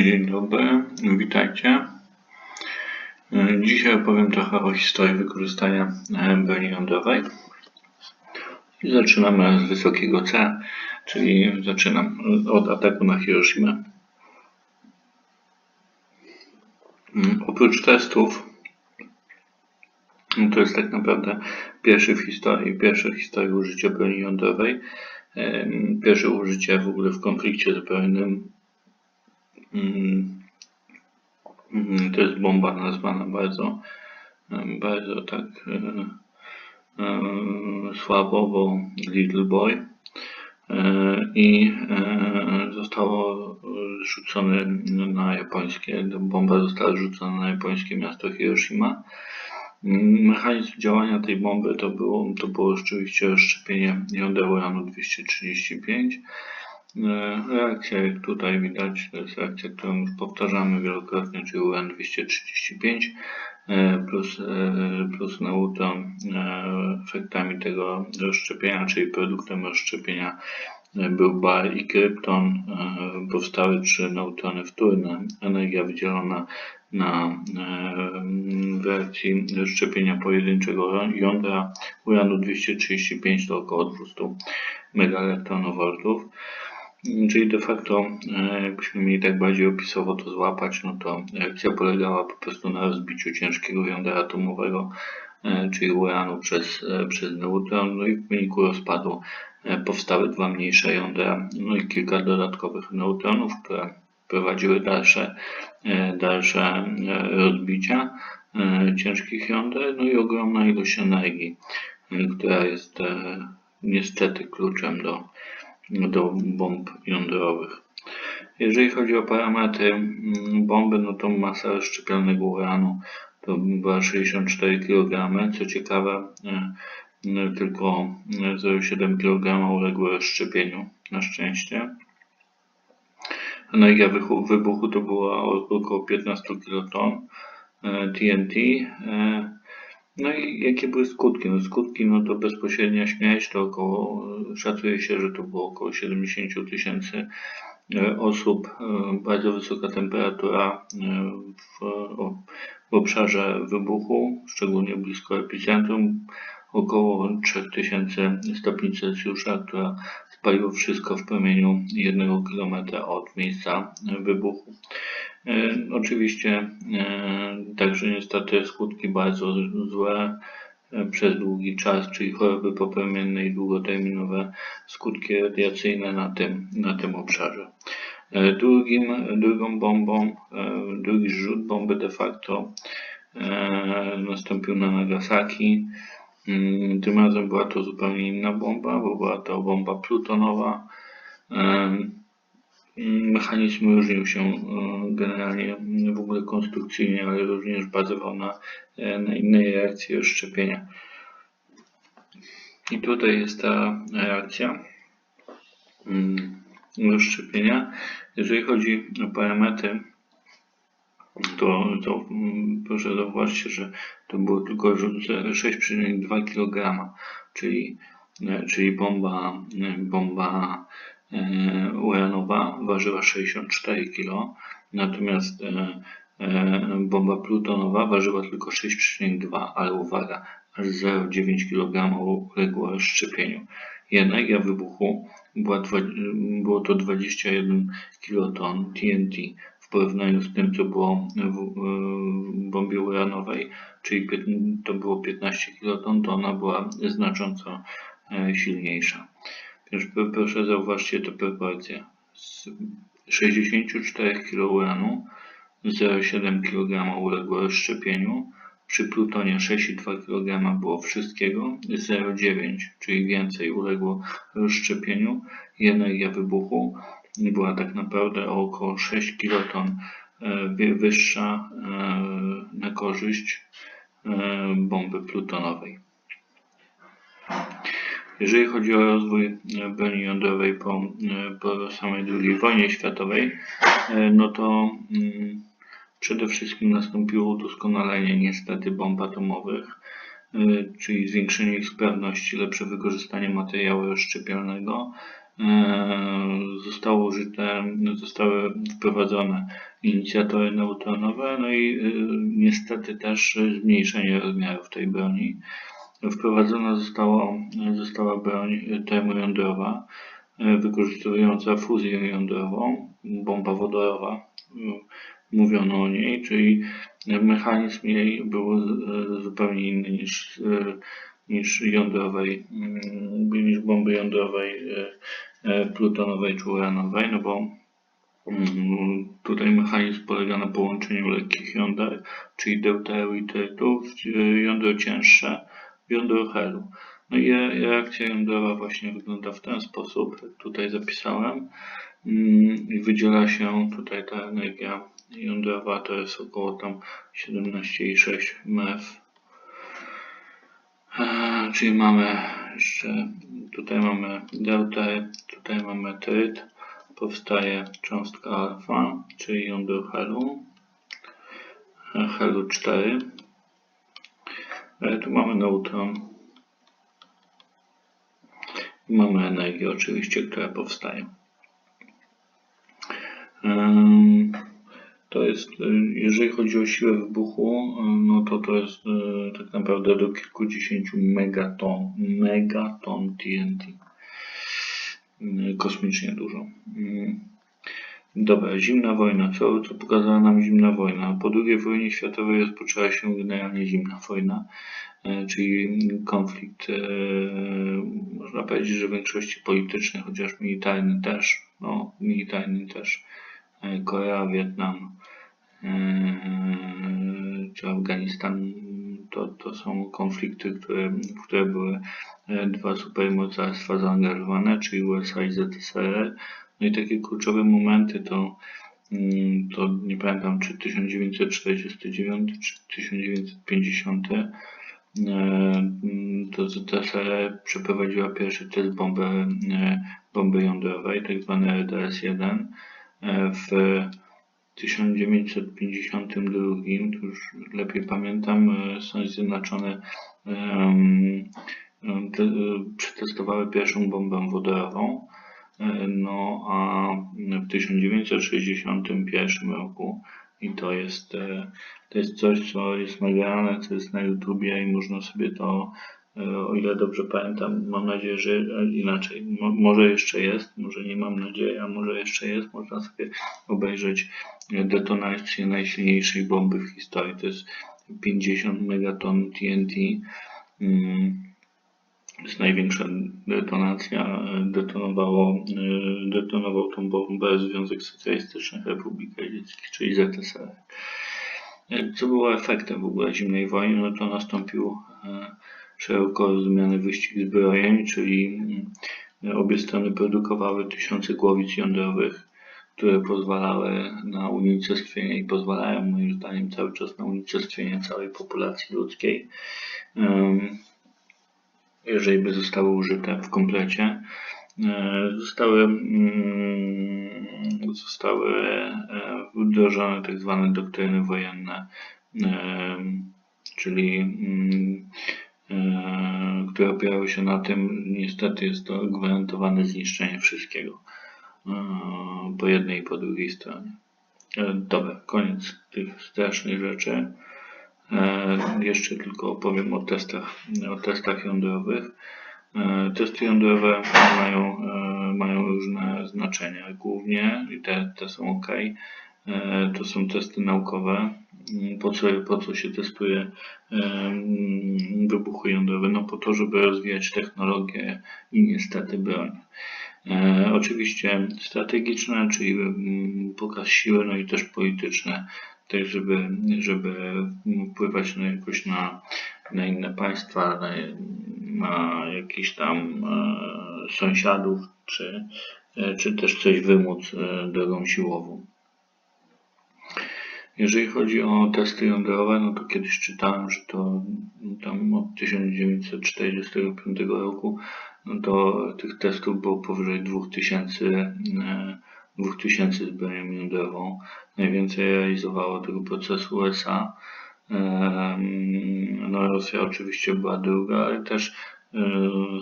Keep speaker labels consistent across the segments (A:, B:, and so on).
A: Dzień dobry, witajcie. E, Dzisiaj opowiem trochę o historii wykorzystania broni jądrowej. Zaczynamy z wysokiego C, czyli zaczynam od ataku na Hiroshima. Mm, Oprócz testów, to jest tak naprawdę pierwszy w historii, pierwsze w historii użycie broni jądrowej. E, Pierwsze użycie w ogóle w konflikcie zbrojnym To jest bomba nazwana bardzo, bardzo tak e, e, słabo, bo Little Boy. E, I zostało rzucone na japońskie, bomba została rzucona na japońskie miasto Hiroshima. Mechanizm działania tej bomby to było, to było rzeczywiście rozszczepienie jądeł uranu 235. E, Reakcja, jak tutaj widać, to jest reakcja, którą już powtarzamy wielokrotnie, czyli URAN-235 e, plus, e, plus neutron efektami tego rozszczepienia, czyli produktem rozszczepienia był bar i krypton. Powstały trzy neutrony wtórne. Energia wydzielona na w reakcji rozszczepienia pojedynczego jądra uranu-235 to około 200 megaelektronowoltów. Czyli de facto, e, jakbyśmy mieli tak bardziej opisowo to złapać, no to reakcja polegała po prostu na rozbiciu ciężkiego jądra atomowego, e, czyli uranu przez, e, przez neutron, no i w wyniku rozpadu powstały dwa mniejsze jądra, no i kilka dodatkowych neutronów, które prowadziły dalsze, dalsze rozbicia ciężkich jąder, no i ogromna ilość energii, która jest niestety kluczem do do bomb jądrowych. Jeżeli chodzi o parametry mm, bomby, no to masa rozszczepialnego uranu to była 64 kg. Co ciekawe, e, e, tylko 0,7 kg uległo rozszczepieniu, na szczęście. Energia wybuchu to była około 15 kiloton TNT. No i jakie były skutki? No skutki, no to bezpośrednia śmierć to około, szacuje się, że to było około 70 tysięcy e, osób, e, bardzo wysoka temperatura e, w, w obszarze wybuchu, szczególnie blisko epicentrum, około 3000 stopni Celsjusza, która spaliło wszystko w promieniu 1 km od miejsca wybuchu. E, oczywiście e, także niestety skutki bardzo złe e, przez długi czas, czyli choroby popromienne i długoterminowe skutki radiacyjne na tym, na tym obszarze. Drugim, drugą bombą, drugi rzut bomby de facto nastąpił na Nagasaki. Mm, tym razem była to zupełnie inna bomba, bo była to bomba plutonowa. Mechanizm różnił się e, generalnie w ogóle konstrukcyjnie, ale również bazował na, e, na innej reakcji rozszczepienia. I tutaj jest ta reakcja mm, rozszczepienia. Jeżeli chodzi o parametry, to, to mm, proszę zauważcie, że to było tylko 6,2 kg, czyli, e, czyli bomba, bomba E, uranowa ważyła 64 kg, natomiast e, e, bomba plutonowa ważyła tylko 6,2, ale uwaga, aż 0,9 kg uległo rozszczepieniu. I energia wybuchu była, było to 21 kiloton TNT porównaniu z tym, co było w bombie uranowej, czyli to było 15 kiloton, to ona była znacząco silniejsza. Już proszę zauważcie te proporcje. Z 64 kg uranu 0,7 kg uległo rozszczepieniu. Przy plutonie 6,2 kg było wszystkiego, 0,9, czyli więcej uległo rozszczepieniu i energia wybuchu była tak naprawdę o około 6 kiloton e, wyższa e, na korzyść e, bomby plutonowej. Jeżeli chodzi o rozwój broni jądrowej po, po samej II wojnie światowej, no to mm, przede wszystkim nastąpiło udoskonalenie niestety bomb atomowych, czyli zwiększenie ich sprawności, lepsze wykorzystanie materiału rozszczepialnego zostało użyte, zostały wprowadzone inicjatory neutronowe, no i niestety też zmniejszenie rozmiarów tej broni. Wprowadzona została, została broń termojądrowa, wykorzystująca fuzję jądrową, bomba wodorowa, mówiono o niej, czyli mechanizm jej był zupełnie inny niż, niż jądrowej, niż bomby jądrowej plutonowej czy uranowej, no bo tutaj mechanizm polega na połączeniu lekkich jąder, czyli deuteru i trytu, jądro cięższe w jądro helu. No i reakcja jądrowa właśnie wygląda w ten sposób, jak tutaj zapisałem. I wydziela się tutaj ta energia jądrowa, to jest około tam 17,6 MeV. Czyli mamy jeszcze, tutaj mamy delta, tutaj mamy tryt, powstaje cząstka alfa, czyli jądro helu, helu 4. Tu mamy neutron. Mamy energię oczywiście, która powstaje. To jest, jeżeli chodzi o siłę wybuchu, no to to jest tak naprawdę do kilkudziesięciu megaton, megaton TNT. Kosmicznie dużo. Dobra, zimna wojna. Co, co pokazała nam zimna wojna? Po II wojnie światowej rozpoczęła się generalnie zimna wojna, czyli konflikt, można powiedzieć, że w większości polityczny, chociaż militarny też, no militarny też, Korea, Wietnam czy Afganistan, to, to są konflikty, które, w które były dwa supermocarstwa zaangażowane, czyli USA i ZSRR. No i takie kluczowe momenty to, mm, to nie pamiętam czy 1949 czy 1950 e, to ZSRR przeprowadziła pierwszy test bomby, e, bomby jądrowej, tak zwany RDS-1 e, w 1952, to już lepiej pamiętam, Stany Zjednoczone przetestowały pierwszą bombę wodorową. No a w 1961 roku i to jest, e, to jest coś, co jest nagrane, co jest na YouTubie i można sobie to, e, o ile dobrze pamiętam, mam nadzieję, że inaczej, może jeszcze jest, może nie mam nadziei, a może jeszcze jest, można sobie obejrzeć detonację najsilniejszej bomby w historii, to jest 50 megaton TNT. To jest największa detonacja. Detonowało, detonował tą bombę Związek Socjalistycznych Republik Radzieckich, czyli ZSRR. Co było efektem w ogóle zimnej wojny? No to nastąpił e, szeroko rozumiany wyścig zbrojeń, czyli mm, obie strony produkowały tysiące głowic jądrowych, które pozwalały na unicestwienie i pozwalają moim zdaniem cały czas na unicestwienie całej populacji ludzkiej jeżeli by zostały użyte w komplecie. E, zostały, mm, zostały e, wdrożone tak zwane doktryny wojenne, czyli mm, które opierały się na tym, niestety jest to gwarantowane zniszczenie wszystkiego po jednej i po drugiej stronie. Dobra, koniec tych strasznych rzeczy. E, jeszcze tylko opowiem o testach, o testach jądrowych. E, testy jądrowe mają, e, mają różne znaczenia. Głównie, i te, te są ok, to są testy naukowe. Po co, po co się testuje wybuchy jądrowe? No po to, żeby rozwijać technologię i niestety broń. Oczywiście strategiczne, czyli pokaz siły, no i też polityczne tak żeby, żeby wpływać na jakoś na, na inne państwa, na, na jakichś tam e, sąsiadów, czy, e, czy też coś wymóc e, drogą siłową. Jeżeli chodzi o testy jądrowe, no to kiedyś czytałem, że to tam od 1945 roku, no to tych testów było powyżej 2000 2000 z bronią jądrową. Najwięcej realizowało tego procesu USA. No, Rosja oczywiście była druga, ale też e,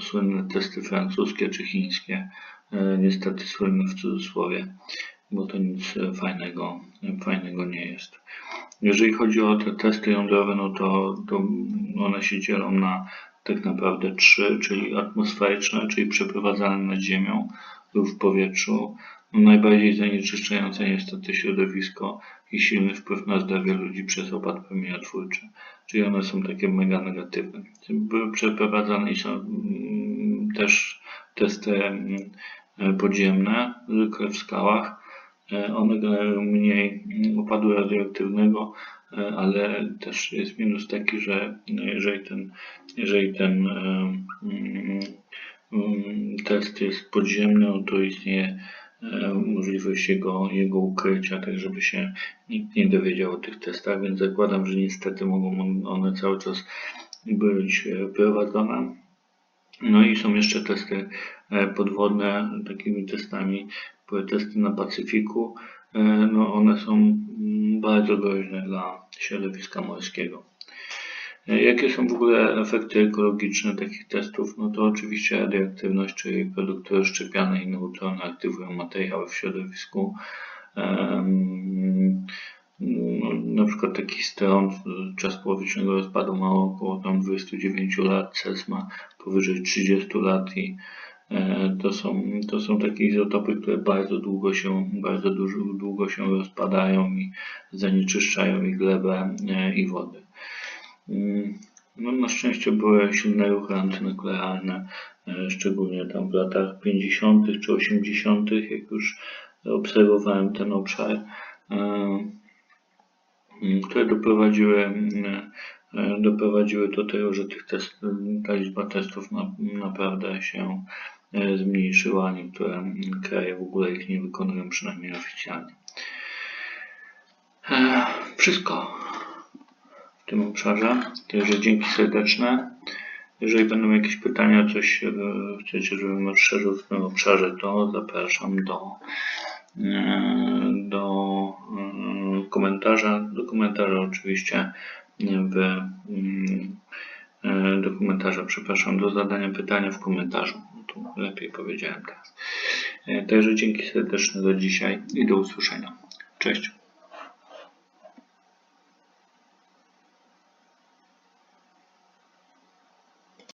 A: słynne testy francuskie czy chińskie e, niestety słynny w cudzysłowie, bo to nic fajnego, fajnego nie jest. Jeżeli chodzi o te testy jądrowe, no to, to one się dzielą na tak naprawdę trzy, czyli atmosferyczne, czyli przeprowadzane nad ziemią lub w powietrzu. No najbardziej zanieczyszczające niestety środowisko i silny wpływ na zdrowie ludzi przez opad promieniotwórczy, czyli one są takie mega negatywne. Były przeprowadzane i są mm, też testy mm, podziemne, zwykle w skałach. E, generują mniej opadu radioaktywnego, e, ale też jest minus taki, że jeżeli ten, jeżeli ten e, mm, mm, test jest podziemny, to istnieje możliwość jego, jego ukrycia, tak żeby się nikt nie dowiedział o tych testach, więc zakładam, że niestety mogą on- one cały czas być prowadzone. No i są jeszcze testy podwodne, takimi testami, testy na Pacyfiku. E, No one są mm, bardzo groźne dla środowiska morskiego. E, Jakie są w ogóle efekty ekologiczne takich testów? No to oczywiście radioaktywność, czyli produkty rozszczepiane i neutrony aktywują materiały w środowisku. Em, no, na przykład taki steron, czas połowicznego rozpadu ma około tam 29 lat, CES ma powyżej 30 lat i e, to są, to są takie izotopy, które bardzo długo się, bardzo dużo, długo się rozpadają i zanieczyszczają i glebę e, i wody. Mm, No, na szczęście były silne ruchy antynuklearne, e, szczególnie tam w latach 50. czy 80., jak już obserwowałem ten obszar, e, mm, które doprowadziły, e, doprowadziły do tego, że tych test, ta liczba testów na, naprawdę się e, zmniejszyła. Niektóre mm, kraje w ogóle ich nie wykonują, przynajmniej oficjalnie. E, Wszystko w tym obszarze. Także dzięki serdeczne. Jeżeli będą jakieś pytania, coś e, chcecie, żebym rozszerzył w tym obszarze, to zapraszam do, e, do e, komentarza. Do komentarza oczywiście w mm, e, do komentarza, przepraszam, do zadania pytania w komentarzu. Tu lepiej powiedziałem teraz. E, Także dzięki serdeczne do dzisiaj i do usłyszenia. Cześć.